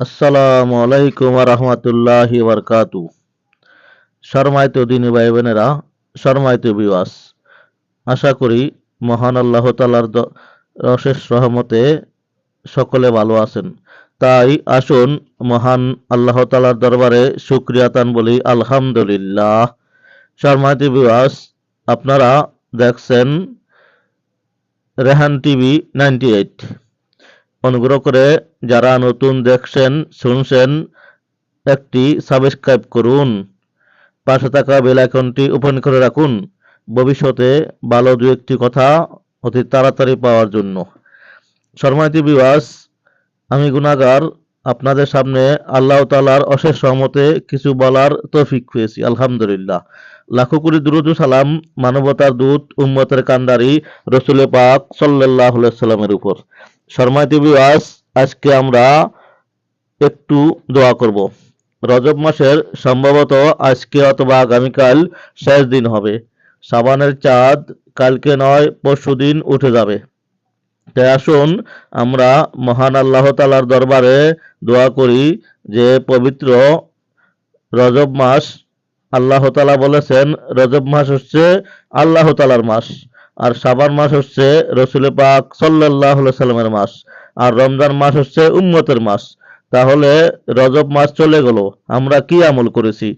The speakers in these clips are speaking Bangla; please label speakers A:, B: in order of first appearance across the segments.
A: আসসালামু আলাইকুম রহমতুল্লাহি বরকাতু শর্মায়িত দিনী ভাই বোনেরা শর্মায়িত বিওয়াস আশা করি মহান আল্লাহ তালার অশেষ রহমতে সকলে ভালো আছেন। তাই আসুন মহান আল্লাহ তালার দরবারে শুক্রিয়াতান বলি, আলহামদুলিল্লাহ। শর্মায়িত বিওয়াস আপনারা দেখছেন রেহান টিভি নাইনটি এইট। অনুগ্রহ করে যারা নতুন দেখছেন, শুনছেন, একটি সাবস্ক্রাইব করুন। পাশে থাকা বেল আইকনটি ওপেন করে রাখুন। ভবিষ্যতে ভালো দু একটি কথা অতি তাড়াতাড়ি পাওয়ার জন্য। শর্মাইতি বিবাস আমি গুনাগার আপনাদের সামনে আল্লাহ তালার অশেষ সহমতে কিছু বলার তৌফিক পেয়েছি, আলহামদুলিল্লাহ। লাখো কোটি দুরুদ সালাম মানবতার দূত, উম্মতের কান্দারি রসুলে পাক সাল্লাহ সাল্লামের উপর। শর্মাইতি বিবাস আজকে আমরা একটু দোয়া করব। রজব মাসের সম্ভবত আজকে অথবা আগামীকাল শেষ দিন হবে। সাবানের চাঁদ কালকে নয়, পরশু দিন উঠে যাবে। তাই আসুন, আমরা মহান আল্লাহ তালার দরবারে দোয়া করি যে পবিত্র রজব মাস আল্লাহ তালা বলেছেন, রজব মাস হচ্ছে আল্লাহ তালার মাস। আর সাবান মাস হচ্ছে রসুল পাক সাল্লাহ সাল্লামের মাস, আর রমজান মাস হচ্ছে উম্মতের মাস। তাহলে রজব মাস চলে গেল, আমরা কি আমল করেছি?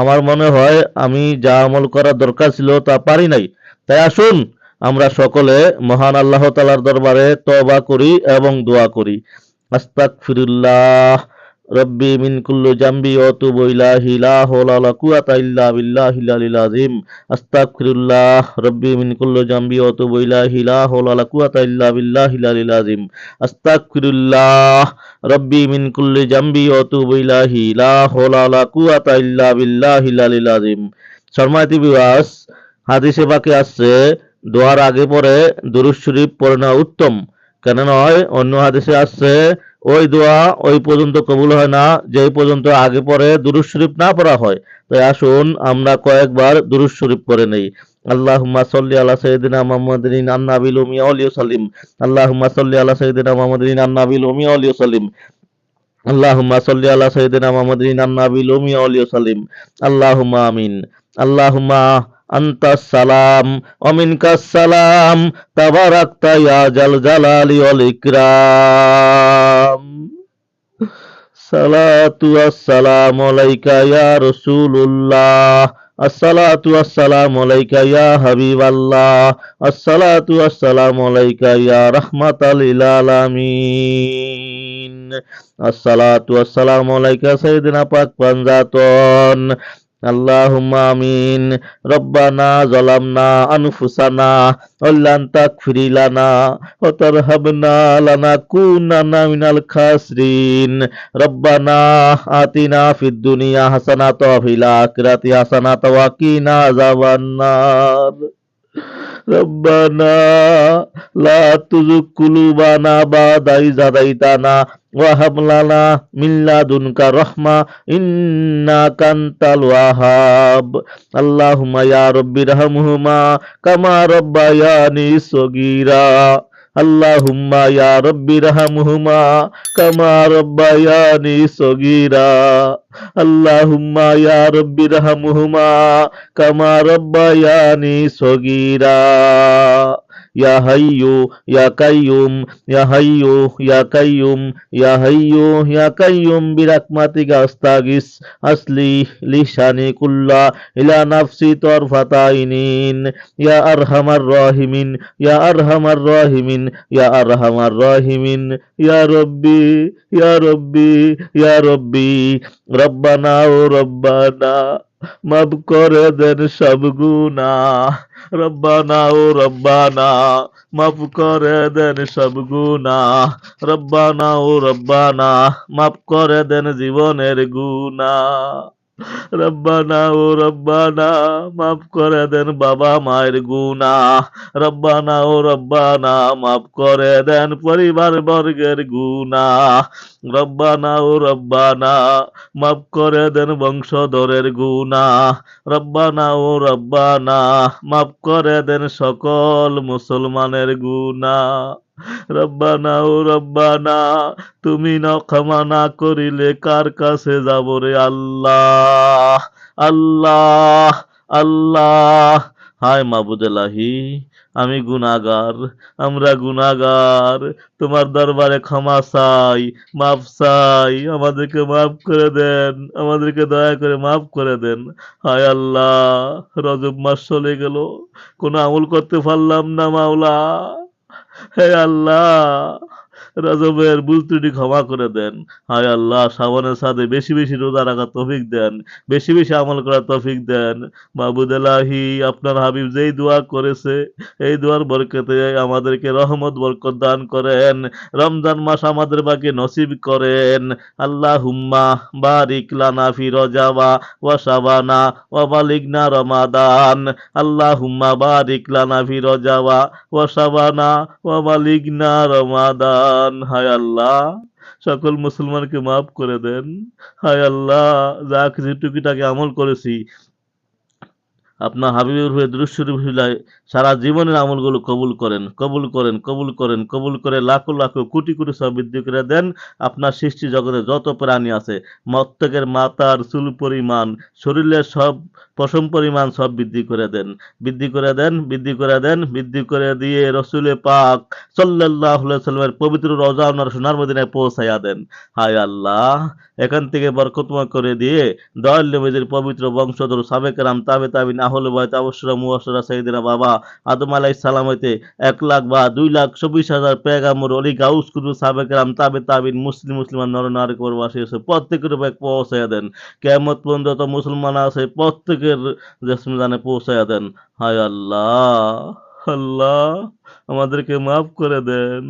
A: আমার মনে হয় আমি যা আমল করার দরকার ছিল তা পারি নাই। তাই আসুন, আমরা সকলে মহান আল্লাহ তালার দরবারে তবা করি এবং দোয়া করি। আস্তাক ফিরুল্লাহ রব্বি মিন কুল্লু জাম্বি ও তুবু ইলাহি, লা হাওলা ওয়ালা কুওয়াতা ইল্লা বিল্লাহিল আলিল আযীম। আস্তাগফিরুল্লাহ, রব্বি মিন জাম্বি ও তুবু ইলাহি, লা হাওলা ওয়ালা কুওয়াতা ইল্লা বিল্লাহিল আলিল আযীম। আস্তাগফিরুল্লাহ, রব্বি মিন জাম্বি ও তুবু ইলাহি, লা হাওলা ওয়ালা কুওয়াতা ইল্লা বিল্লাহিল আলিল আযীম। শর্মাতি বিবাস হাদিসে বাকি আসছে, দোয়ার আগে পরে দুরুদ শরীফ পড়ে উত্তম। কেন নয়? অন্য হাদিসে আসছে, ওই দোয়া ওই পর্যন্ত কবুল হয় না, যেই পর্যন্ত আগে পরে দুরুদ শরীফ না পড়া হয়। তাই আসুন, আমরা কয়েকবার দুরুদ শরীফ করে নেই। আল্লাহুম্মা সাল্লি আলা সাইয়্যিদিনা মুহাম্মাদিন আন-নাবিল উম্মি ওয়া সাল্লিম আল্লাহুম্মা সাল্লি আলা সাইয়্যিদিনা মুহাম্মাদিন আন-নাবিল উম্মি ওয়া সাল্লিম আল্লাহুম্মা সাল্লি আলা সাইয়্যিদিনা মুহাম্মাদিন আন-নাবিল উম্মি ওয়া সাল্লিম আল্লাহুম্মা আমিন। আল্লাহুম্মা আন্তা সালাম অমিনকাস সালাম, তাবারাকতা জাল জালালি ওয়াল সালাতু আসসালামু আলাইকা ইয়া রাসূলুল্লাহ, আসসালাতু আসসালামু আলাইকা ইয়া হাবিবাল্লাহ, আসসালাতু আসসালামু আলাইকা ইয়া রাহমাতাল আসসালাতু আসসালামু আলাইকা সাইয়্যিদিনা পাক পাঞ্জাতন। اللهم آمين ربنا ظلمنا أنفسنا ولن تغفر لنا وترحمنا لنكونن من الخاسرين ربنا آتنا في الدنيا حسنة وفي الآخرة حسنة وقنا عذاب النار ربنا لا تزغ قلوبنا بعد إذ هديتنا وهب لنا من لدنك رحمة إنك أنت الوهاب اللهم يا رب ارحمهما كما ربياني صغيرا আল্লাহুম্মা ইয়া রব্বি রাহমহুমা কামা রব্বায়ানি সগীরা। আল্লাহুম্মা ইয়া রব্বি রাহমহুমা কামা রব্বায়ানি সগীরা। ইয়া হাইয়ু, ইয়া কাইয়ুম, ইয়া হাইয়ু, ইয়া কাইয়ুম, ইয়া হাইয়ু, ইয়া কাইয়ুম আসলি লিশানি কুল্লা ইলা নাফসি তরফাতাইনিন। ইয়া আরহামার রাহিমিন, ইয়া আরহামার রাহিমিন, ইয়া আরহামার রাহিমিন। ইয়া রব্বি ইয়া রব্বি ইয়া রব্বি, রব্বানা ও রব্বানা। মাফ করে দেন সব গুনা রব্বানা, ও রব্বানা, মাফ করে দেন সব গুনা রব্বানা, ও রব্বানা, মাফ করে দেন জীবনের গুনা রব্বানা, ও রব্বানা, মাফ করে দেন বাবা মায়ের গুনা রব্বানা, ও রব্বানা, মাফ করে দেন পরিবার বর্গের গুনা রব্বানা, ও রব্বানা, মাফ করে দেন বংশধরের গুনা রব্বানা, ও রব্বানা, মাফ করে দেন সকল মুসলমানের গুনা রব্বানা, ও রব্বানা, তুমি না ক্ষমা না করিলে কার কাছে যাব রে আল্লাহ? আল্লাহ আল্লাহ। হায় মাবুদেলাহি আমি গুনাগার আমরা গুনাগার তোমার দরবারে ক্ষমা চাই, মাফ চাই, আমাদেরকে মাফ করে দেন, আমাদেরকে দয়া করে মাফ করে দেন। হায় আল্লাহ, রজব মাস চলে গেল, কোনো আমল করতে পারলাম না মাওলা। হে আল্লাহ। রজবের ভুল ত্রুটি ক্ষমা করে দেন। হায় আল্লাহ শ্রাবণের সাথে বেশি বেশি রোজা রাখার তৌফিক দেন, বেশি বেশি আমল করার তৌফিক দেন। মাহবুদ এলাহি, আপনার হাবিব যেই দোয়া করেছে, এই দোয়ার বরকতে আমাদেরকে রহমত, বরকত দান করেন। রমজান মাস আমাদের বাকি নসিব করেন। আল্লাহ হুম্মা বারিক লানা ফি রজাবা ওয়া শাবানা ওয়া বালিগনা রমাদান। আল্লাহ হুম্মা বারিক লানা ফি রজাবা ওয়া শাবানা ওয়া বালিগনা রমাদান। হায় আল্লাহ। সকল মুসলমানকে মাফ করে দেন। হায় আল্লাহ যা কিছু টুকিটাকে আমল করেছি আপনার হাবিবের হয়ে দৃশ্যরূপ হিলায় সারা জীবনের আমলগুলো কবুল করেন কবুল করেন কবুল করেন, কবুল করে লাখো লাখো কোটি কোটি সব বৃদ্ধি করে দেন। আপনার সৃষ্টি জগতে যত প্রাণী আছে মস্তকের মাথার চুল পরিমাণ, শরীরের সব পশম পরিমাণ সব বৃদ্ধি করে দেন। বৃদ্ধি করে দেন, বৃদ্ধি করে দেন, বৃদ্ধি করে দিয়ে রসুলে পাক সাল্লাহ সাল্লামের পবিত্র রজা ওনার সোনার মদিনায় পৌঁছাইয়া দেন। হায় আল্লাহ! এখান থেকে বরকতময় করে দিয়ে দয়াল নবীদের পবিত্র বংশধর সাবেকেরাম তাবে তাবিন আহলে বয়ত আবশ্যরা মুয়াসরা সাইদিনা বাবা আদম আলাই সালাম হইতে এক লাখ বা দুই লাখ চব্বিশ হাজার পেগামর অলি গাউস কুরু সাবেকেরাম তাবে তাবিন মুসলিম মুসলিমান নর নারী করবাসী আছে প্রত্যেকের ব্যাগ পৌঁছাইয়া দেন। কেমত পর্যন্ত মুসলমান আছে, প্রত্যেকের জেসমিদানে পৌঁছাইয়া দেন। হায় আল্লাহ। আল্লাহ, আমাদেরকে মাফ করে দেন।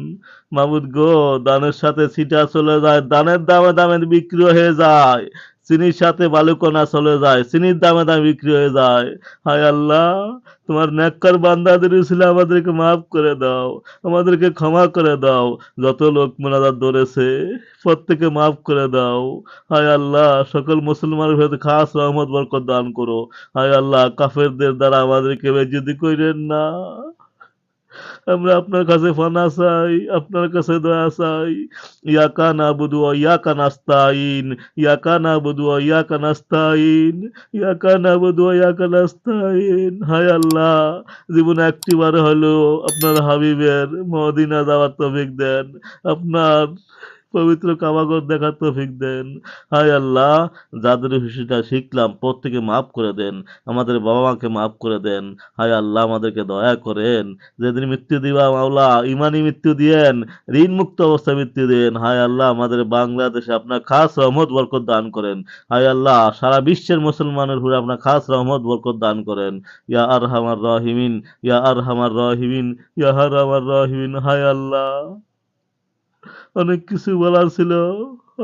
A: মাবুদ গো, দানের সাথে সিটা চলে যায়, দানের দামে দামে বিক্রি হয়ে যায়। চিনির সাথে বালুকণা চলে যায়, চিনির দামে দামে বিক্রি হয়ে যায়। হায় আল্লাহ, তোমার নেককার বান্দাদের ছিল আমাদেরকে মাফ করে দাও, আমাদেরকে ক্ষমা করে দাও। যত লোক মোনাজাত ধরেছে প্রত্যেকে মাফ করে দাও। হায় আল্লাহ, সকল মুসলমানের ভেতরে খাস রহমত বরকত দান করো। হায় আল্লাহ, কাফেরদের দ্বারা আমাদেরকে বেজিদি করেন না। আমরা আপনার কাছে ফানা চাই, আপনার কাছে দয়া চাই। ইয়াকা না বুধু ইয়াকা নাস্তাইন, ইয়াকা না বুধু ইয়াকা নাস্তাইন, ইয়াকা না বুধু ইয়াকা নাস্তাইন। হায় আল্লাহ, জীবনে একটিবার হলো আপনার হাবিবের মদিনা যাওয়ার তফিক দেন। আপনার পবিত্র কাবাগর দেখার তৌফিক দেন। হায় আল্লাহ, যাদের হিসেবে শিখলাম প্রত্যেকে মাফ করে দেন, আমাদের বাবা মাকে মাফ করে দেন। হায় আল্লাহ, আমাদেরকে দয়া করেন। যেদিন মৃত্যু দিবা মাওলা ইমানি মৃত্যু দিয়েন ঋণ মুক্ত অবস্থায় মৃত্যু দেন। হায় আল্লাহ, আমাদের বাংলাদেশে আপনার খাস রহমত বরকত দান করেন। হায় আল্লাহ, সারা বিশ্বের মুসলমানের উপরে আপনার খাস রহমত বরকত দান করেন। ইয়া আর হামার রহিমিন, ইয়া আর হামার রহিমিন, ইয়া হার আমার রহিমিন, হায় আল্লাহ। অনেক কিছু বলার ছিল,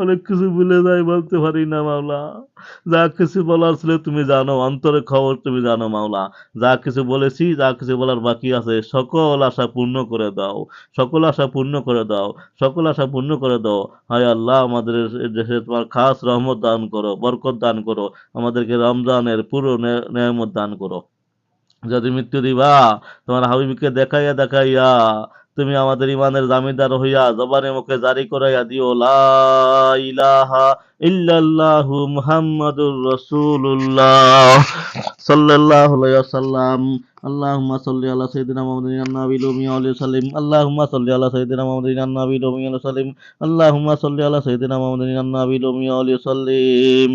A: অনেক কিছু ভুলে যাই বলতে পারি না মাওলা। যা কিছু বলার ছিল তুমি জানো অন্তরে খবর তুমি জানো মাওলা। যা কিছু বলেছি, যা কিছু বলার বাকি আছে, সকল আশা পূর্ণ করে দাও, সকল আশা পূর্ণ করে দাও, সকল আশা পূর্ণ করে দাও। হায় আল্লাহ, আমাদের দেশে তোমার খাস রহমত দান করো, বরকত দান করো, আমাদেরকে রমজানের পুরো নেয়ামত দান করো। যদি মৃত্যু দিবা, তোমার হাবিবকে দেখাইয়া দেখাইয়া তুমি আমাদের ইমানের জামিনদার হইয়া জবানে মুখে জারি করাইয়া দিও ইলাহা ইল্লাল্লাহু মুহাম্মাদুর রাসূলুল্লাহ সাল্লাল্লাহু আলাইহি ওয়াসাল্লাম। আল্লাহুম্মা সাল্লি আলা সাইয়্যিদিনা মুহাম্মাদিন আন-নাবিয়্যিল উম্মি ওয়া আলিহি ওয়াসাল্লিম। আল্লাহুম্মা সাল্লি আলা সাইয়্যিদিনা মুহাম্মাদিন আন-নাবিয়্যিল উম্মি ওয়া আলিহি ওয়াসাল্লিম। আল্লাহুম্মা সাল্লি আলা সাইয়্যিদিনা মুহাম্মাদিন আন-নাবিয়্যিল উম্মি ওয়া আলিহি ওয়াসাল্লিম।